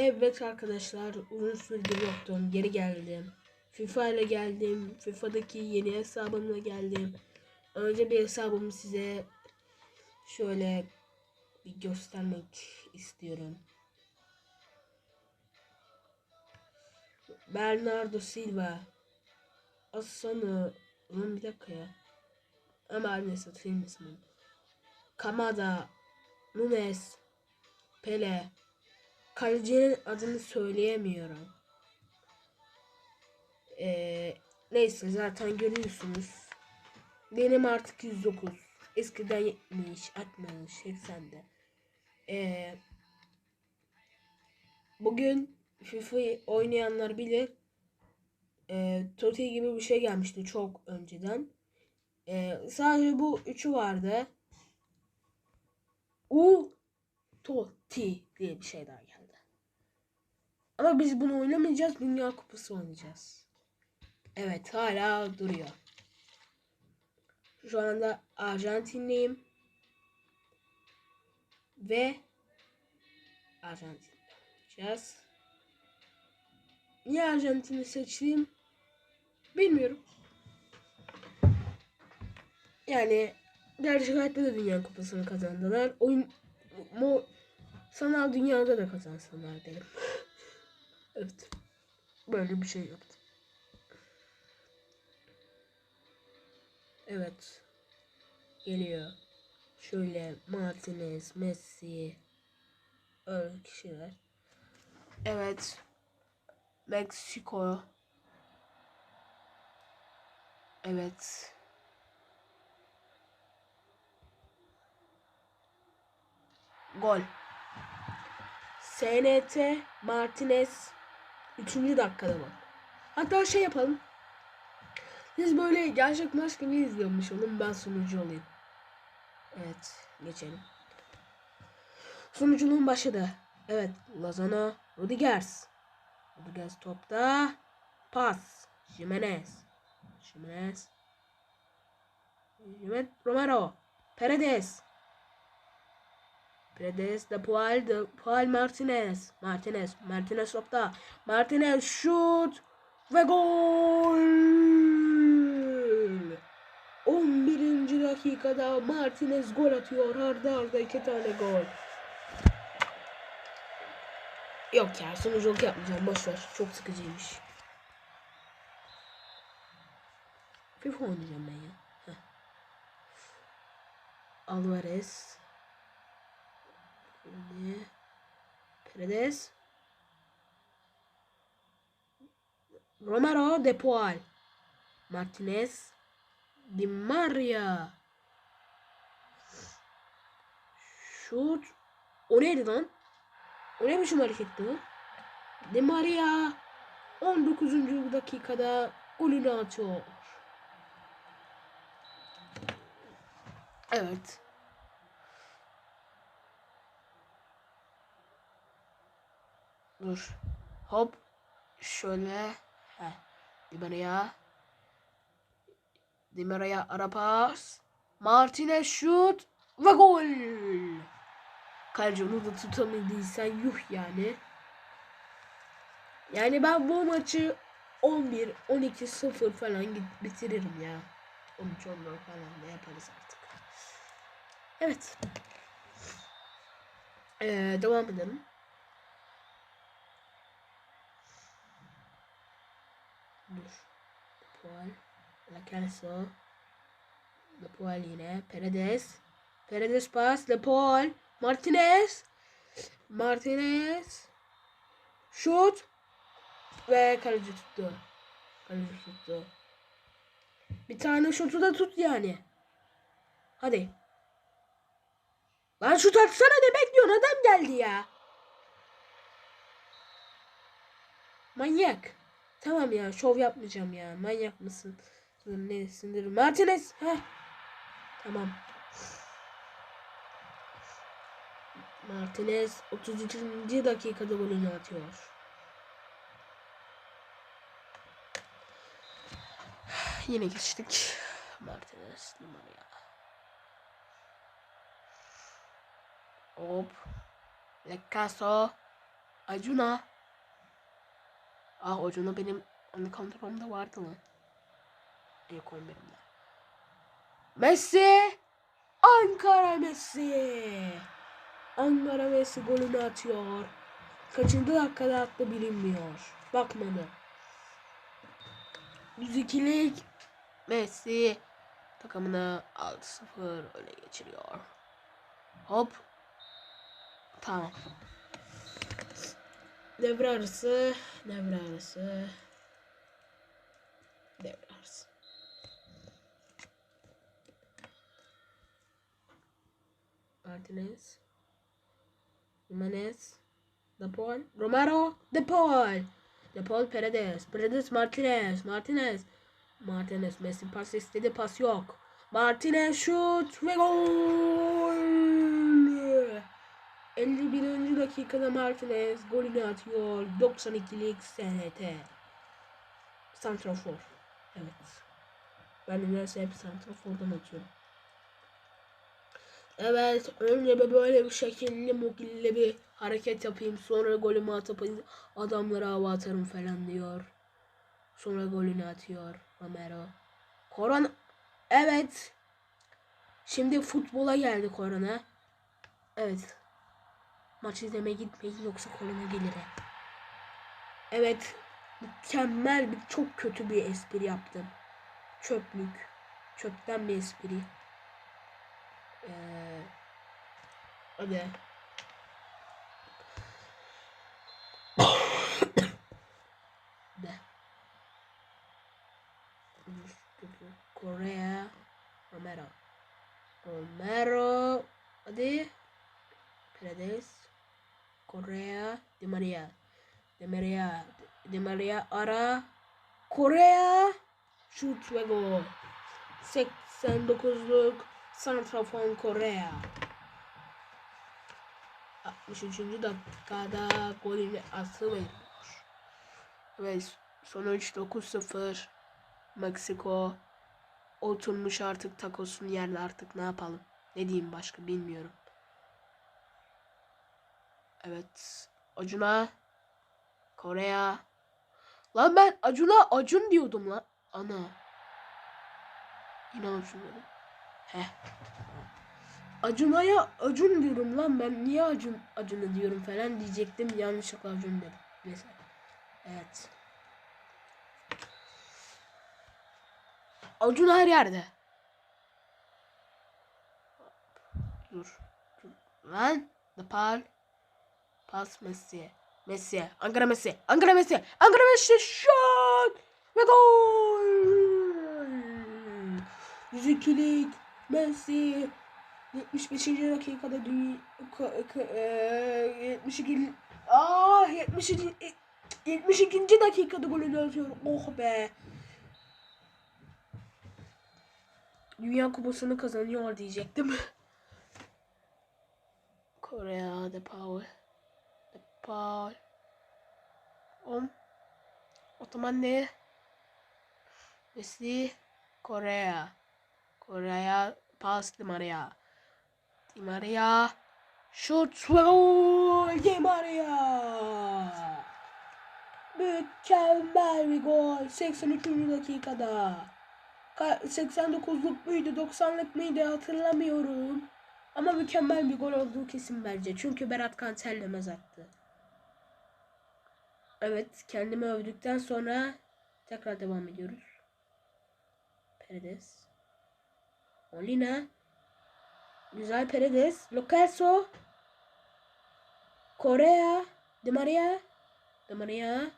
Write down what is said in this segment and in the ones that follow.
Evet arkadaşlar uzun süredir yoktum. Geri geldim. FIFA ile geldim. FIFA'daki yeni hesabımla geldim. Önce bir hesabımı size şöyle bir göstermek istiyorum. Bernardo Silva. Asano. Lan bir dakika ya. Ama neyse film ismi. Kamada. Nunes. Pele. Kalecinin adını söyleyemiyorum. Ee, neyse zaten görüyorsunuz. Benim artık 109. Eskiden 70, 60, 80'de. Ee, bugün FIFA'yı oynayanlar bilir. Ee, Totti gibi bir şey gelmişti çok önceden. Ee, sadece bu üçü vardı. U Totti diye bir şey daha. Ama biz bunu oynamayacağız. Dünya Kupası oynayacağız. Evet hala duruyor. Şu anda Arjantinliyim. Ve Arjantin oynayacağız. Niye Arjantin'i seçtiğim bilmiyorum. Yani gerçek hayatta da Dünya Kupası'nı kazandılar. Oyun mo, sanal dünyada da kazansınlar derim. Evet. Böyle bir şey yaptım. Evet. Geliyor. Şöyle Martinez, Messi öyle kişiler. Evet. Meksiko. Evet. Gol. SNT Martinez 3. dakikada var. Hatta şey yapalım. Biz böyle gerçek maç gibi izliyormuş oğlum ben sunucu olayım. Evet geçelim. Sunuculuğun başladı. Evet Lozano Rudigers. Rudigers topta. Pas. Jimenez. Jimenez. Jimenez Romero. Paredes. Paredes de Pual de Pual Martinez. Martinez. Martinez topta. Martinez şut ve gol. 11. dakikada Martinez gol atıyor. Arda arda iki tane gol. Yok ya sunuculuk yapmayacağım. Boşver. Çok sıkıcıymış. FIFA oynayacağım ben ya. Heh. Alvarez. Şimdi Paredes. Romero De Paul. Martinez. Di Maria. Şut. O neydi lan? O ne biçim hareketti o? Di Maria 19. dakikada golünü atıyor. Evet. Dur. Hop. Şöyle. Heh. Di Maria. Di Maria ara pas. Martinez şut. Ve gol. Kaleci onu da tutamadıysan yuh yani. Yani ben bu maçı 11, 12, 0 falan bitiririm ya. 13, 14 falan ne yaparız artık. Evet. Ee, devam edelim. Pual. La Calso. La Pual yine. Paredes. Paredes pas. La Paul. Martinez. Martinez. Şut. Ve kaleci tuttu. Kaleci tuttu. Bir tane şutu da tut yani. Hadi. Lan şut atsana ne bekliyorsun? Adam geldi ya. Manyak. Tamam ya şov yapmayacağım ya. Manyak mısın? Ne sindir. Martinez. Heh. Tamam. Martinez 33. dakikada golünü atıyor. Yine geçtik. Martinez numaraya. Hop. Lecaso. Acuna. Ah Acuna benim hani kontrolümde vardı lan. İlk 11'imde. Messi. Ankara Messi. Ankara Messi golünü atıyor. Kaçıncı dakikada attı bilinmiyor. Bakmadı. 102'lik Messi takımını 6-0 öne geçiriyor. Hop. Tamam. Devre arası, devre arası. Devre arası. Martinez. Jimenez. De Paul. Romero. De Paul. De Paul Paredes. Paredes Martinez. Martinez. Martinez. Messi pas istedi. Pas yok. Martinez şut ve gol. 51. dakikada Martinez golünü atıyor. 92'lik SNT. Santrafor. Evet. Ben nedense hep Santrafor'dan atıyorum. Evet. Önce böyle bir şekilli mugille bir hareket yapayım. Sonra golümü atıp adamlara hava atarım falan diyor. Sonra golünü atıyor Romero. Korona. Evet. Şimdi futbola geldi korona. Evet. Maç izlemeye gitmeyin yoksa korona gelir. Evet. Mükemmel bir çok kötü bir espri yaptım. Çöplük. Çöpten bir espri. Ee, hadi. De. Korea. Romero. Romero. Hadi. Paredes. Korea. Di Maria. Di Maria. Di Maria ara. Korea. Şut ve gol. 89'luk Santrafon Korea. 63. dakikada golünü atıyor. Ve sonuç 9-0. Meksiko oturmuş artık takosun yerde artık ne yapalım. Ne diyeyim başka bilmiyorum. Evet. Acun'a Korea. Lan ben Acun'a Acun diyordum lan. Ana. Acun dedim. Heh. Acuna'ya Acun diyorum lan ben niye Acun Acun'u diyorum falan diyecektim yanlışlıkla Acun dedim. Neyse. Evet. Acun her yerde. Dur. Dur. Lan. Nepal. Pas Messi. Messi. Ankara Messi. Ankara Messi. Ankara Messi. Şut. Ve gol. 102'lik Messi 75. dakikada dünya 72 Aa 72 72. dakikada golünü atıyor. Oh be. Dünya kupasını kazanıyor diyecektim. Korea de Paul. De Paul. Om. Otoman ne? Messi. Korea. Korea pas Di Maria. Di Maria. Şut Di Maria. Mükemmel bir gol. 83. dakikada. 89'luk muydu 90'lık mıydı hatırlamıyorum. Ama mükemmel bir gol olduğu kesin bence. Çünkü Berat Kanterlemez attı. Evet kendimi övdükten sonra tekrar devam ediyoruz. Paredes. Molina. Güzel Paredes. Locaso. Korea. Di Maria. Di Maria.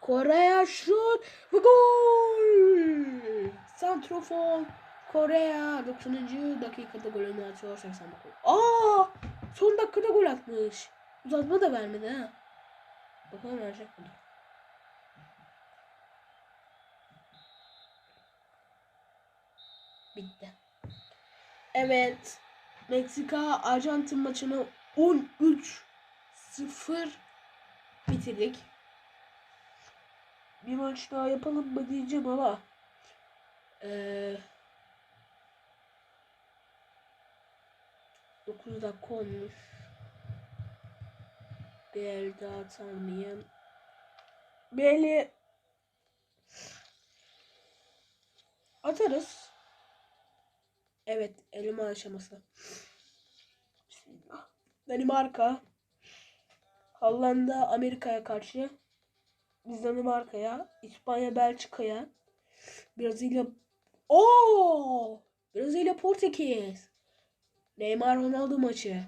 Korea şut ve gol. Santrofon. Korea 90. dakikada golünü atıyor 89. Aa! Son dakikada gol atmış. Uzatma da vermedi ha. Bakalım verecek mi? Bitti. Evet. Meksika Arjantin maçını 13-0 bitirdik. Bir maç daha yapalım mı diyeceğim ama ee, 9 dakika olmuş. Bir el daha atar mıyım? Eli atarız. Evet, elime aşaması. Danimarka. Hollanda Amerika'ya karşı. Biz Danimarka'ya, İspanya Belçika'ya, Brezilya Oo! Brezilya Portekiz. Neymar Ronaldo maçı.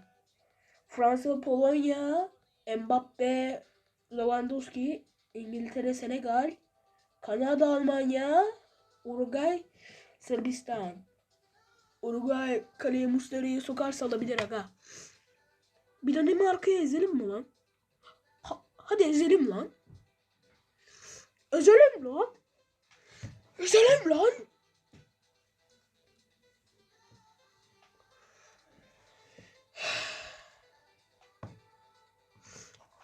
Fransa Polonya, Mbappe Lewandowski, İngiltere Senegal, Kanada Almanya, Uruguay Sırbistan. Uruguay kaleye Muslera'yı sokarsa alabilir aga. Bir Danimarka'yı ezelim mi lan? Ha- hadi ezelim lan. Ezelim lan. Ezelim lan.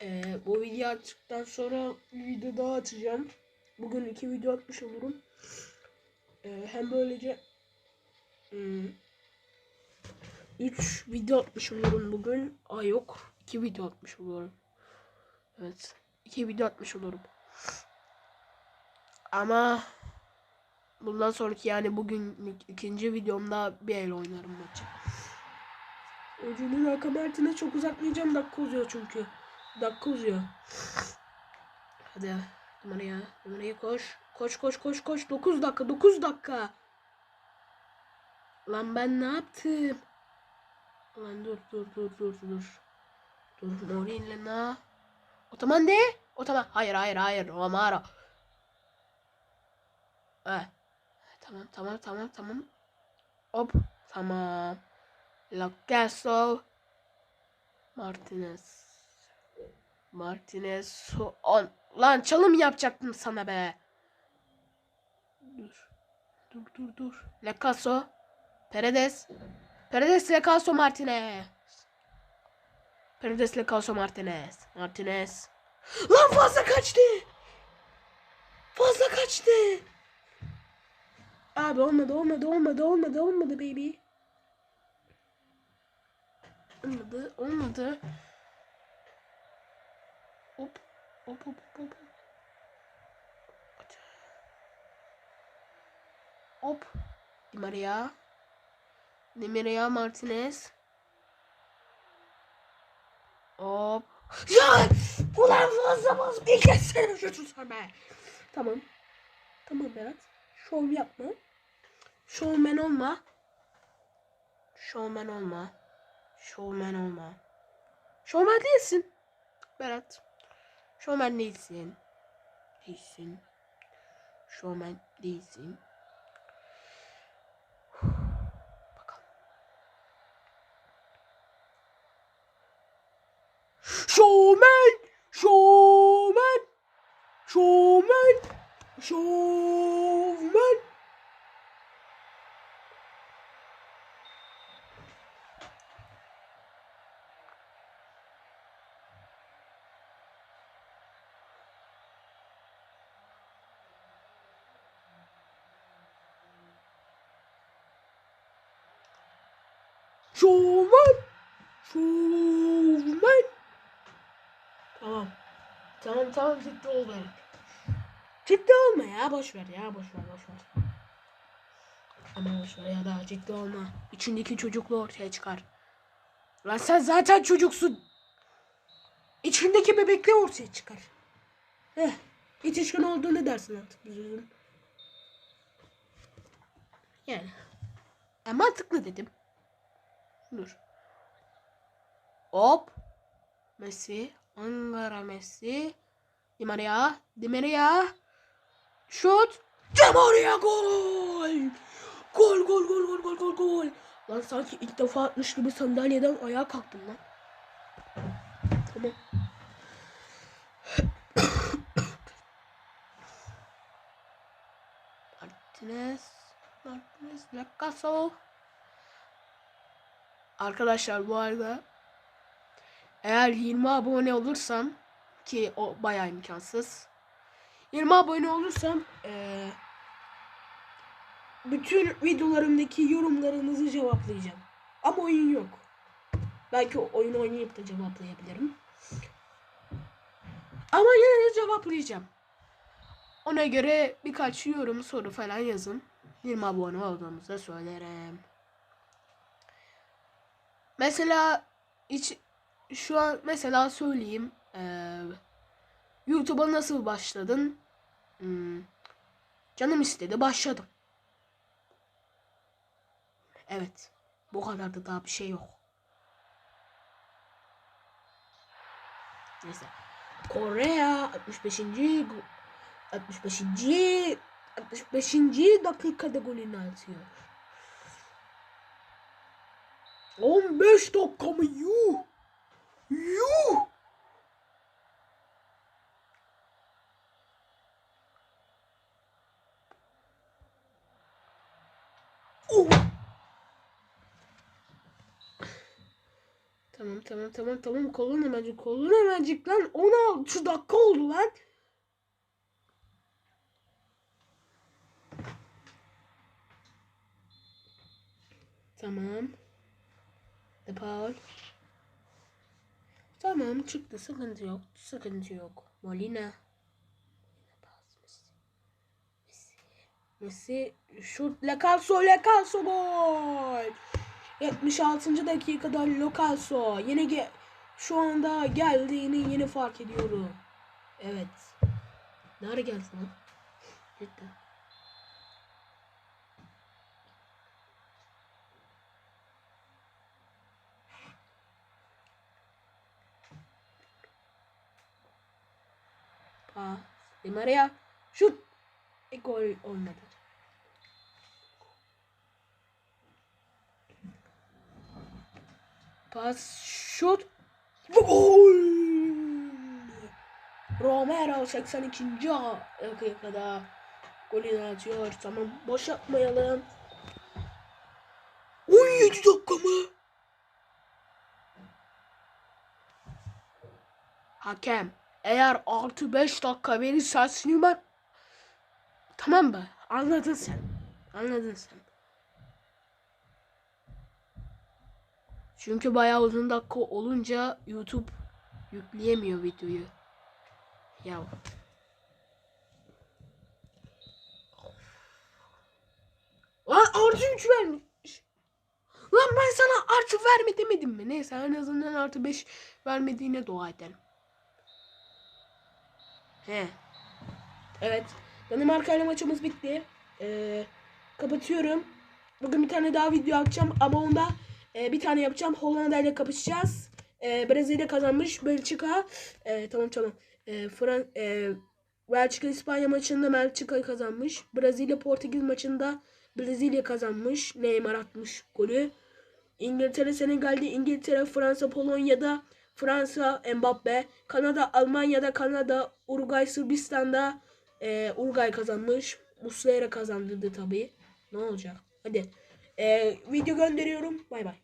Ee, bu video attıktan sonra bir video daha atacağım. Bugün iki video atmış olurum. Ee, hem böylece 3 video atmış olurum bugün. Ay yok. 2 video atmış olurum. Evet. 2 video atmış olurum. Ama bundan sonraki yani bugün ikinci videomda bir el oynarım maçı. Öcünün akamertine çok uzatmayacağım. Dakika uzuyor çünkü. Dakika uzuyor. Hadi numaraya. Numaraya koş. Koş koş koş koş. 9 dakika. 9 dakika. Lan ben ne yaptım? Lan dur dur dur dur dur. Dur Morin'le Otoman de. Otoman. Hayır hayır hayır. Romaro. Eh. Tamam tamam tamam tamam. Hop. Tamam. Lacasso. Martinez. Martinez. So on. Lan çalım yapacaktım sana be. Dur. Dur dur dur. Lacasso. Paredes. Paredes Lacasso Martinez. Paredes Lacasso Martinez. Martinez. Lan fazla kaçtı. Fazla kaçtı. Abi olmadı olmadı olmadı olmadı olmadı baby. Olmadı olmadı. Hop hop hop hop. hop. Di Maria. Di Maria Martinez. Hop. Ya! Ulan fazla bas. Bir kessene şu tutar be. Tamam. Tamam Berat. Şov yapma. Showman olma. Showman olma. Showman olma. Showman değilsin. Berat. Showman değilsin. Değilsin. Showman değilsin. Bakalım. Showman! Showman! Showman! Showman! Şovmen. Şovmen. Tamam. Tamam tamam ciddi ol be. Ciddi olma ya boş ver ya boş ver boş ver. Ama boş ver ya da ciddi olma. İçindeki çocuklu ortaya çıkar. Lan sen zaten çocuksun. İçindeki bebekle ortaya çıkar. Heh. Yetişkin olduğunu dersin artık biz üzüm. Yani. E mantıklı dedim. Dur. Hop. Messi. Ankara Messi. Di Maria. Di Maria. Şut. Di Maria gol. Gol gol gol gol gol gol gol. Lan sanki ilk defa atmış gibi sandalyeden ayağa kalktım lan. Tamam. Martinez. Martinez. Lacasso. Arkadaşlar bu arada eğer 20 abone olursam ki o bayağı imkansız. 20 abone olursam eee, bütün videolarımdaki yorumlarınızı cevaplayacağım. Ama oyun yok. Belki oyun oynayıp da cevaplayabilirim. Ama yine de cevaplayacağım. Ona göre birkaç yorum soru falan yazın. 20 abone olduğumuzda söylerim. Mesela hiç şu an mesela söyleyeyim. Eee YouTube'a nasıl başladın? Hmm, canım istedi başladım. Evet. Bu kadar da daha bir şey yok. Neyse. Kore 65. go- 65. 65. dakikada golünü atıyor. 15 dakika mı? Yuh! Yuh! Oh! Tamam tamam tamam tamam kolun hemencik kolun hemencik lan 16 dakika oldu lan. Tamam. De Paul. Tamam çıktı sıkıntı yok sıkıntı yok. Molina. Messi şut Le Calso Le Calso gol. 76. dakikada Lo Calso yine ge şu anda geldiğini yeni fark ediyorum. Evet. Nerede geldi lan? Cidden. Pas. Di Maria. Şut. E, gol olmadı. Pas. Şut. Gol. Romero 82. dakikada golünü atıyor. Tamam boş yapmayalım. 17 dakika mı? Hakem eğer artı 5 dakika verirsen Süleyman Tamam mı? Anladın sen. Anladın sen. Çünkü bayağı uzun dakika olunca YouTube yükleyemiyor videoyu. Ya. Lan artı 3 vermiş. Lan ben sana artı verme demedim mi? Neyse en azından artı 5 vermediğine dua edelim. He. Evet. Danimarka ile maçımız bitti. Ee, kapatıyorum. Bugün bir tane daha video atacağım ama onda e, bir tane yapacağım. Hollanda ile kapışacağız. E, Brezilya kazanmış. Belçika. E, tamam tamam. E, Fran e, Belçika İspanya maçında Belçika kazanmış. Brezilya Portekiz maçında Brezilya kazanmış. Neymar atmış golü. İngiltere Senegal'de İngiltere, Fransa, Polonya'da Fransa, Mbappe, Kanada, Almanya'da Kanada, Uruguay, Sırbistan'da e, Uruguay kazanmış. Muslera kazandırdı tabii. Ne olacak? Hadi. E, video gönderiyorum. Bay bay.